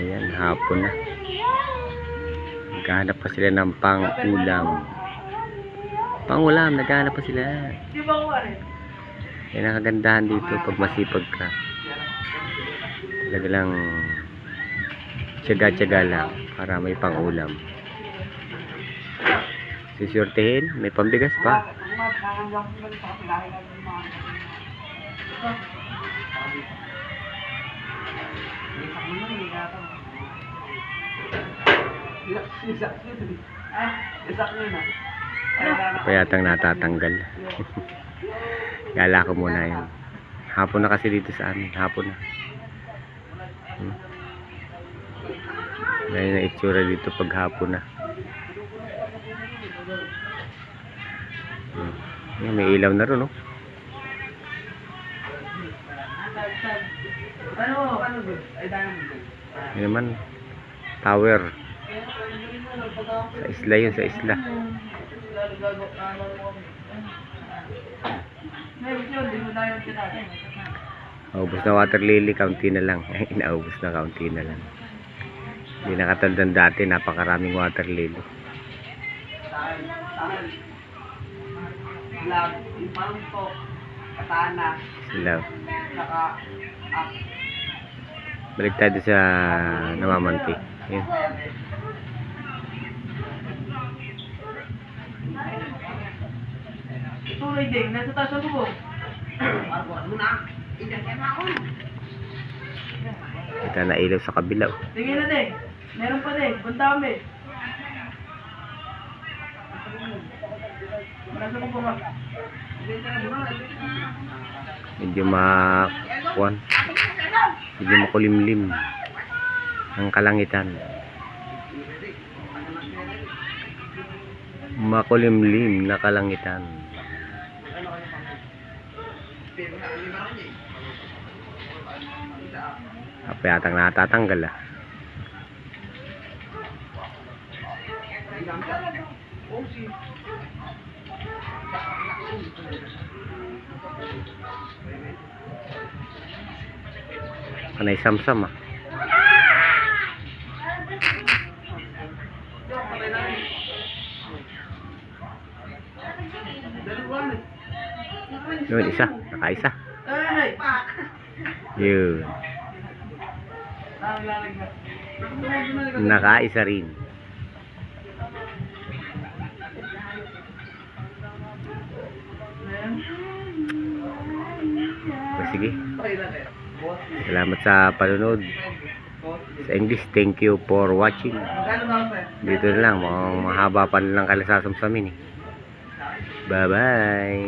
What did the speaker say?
Ayan, hapon na. Naghahanap pa sila ng pang-ulam. Pang-ulam, naghahanap pa sila. Yan ang kagandahan dito pag masipag ka. Talaga lang tiyaga-tiyaga lang para may pang-ulam. Sisurtihin, may pambigas pa. Pa yatang natatanggal. Gala ko muna yan. Hapon na kasi dito sa amin. Hapon na. Hmm. Ganyan na itsura dito pag hapon na. Hmm. Yan, may ilaw na ron, oh. Ano? Ano? Ay, naman, tower. Sa isla yun, sa isla. Naubos na water lily, kaunti na lang. Inaubos na kaunti na lang. Hindi nakatandang dati, napakaraming water lily. Saan? Saan? Vlog, impang to, katana, Sila. saka, ah, Balik tayo sa namamanti. Yun. tuloy din, nasa taas ang bubong. Kita na ilaw sa kabila. Tingin na din. Meron pa din, bundami. Nasa bubong ka. Medyo makuan. Medyo makulimlim. Ang kalangitan. Makulimlim na kalangitan. Apa yatang natatanggal ah. Kanay samsam ah. Yun, isa. Nakaisa. Yun. Nakaisa rin. O, sige. Salamat sa panunod. Sa English, thank you for watching. Dito na lang, mahaba pa na lang kalasasamsamin eh. Bye-bye.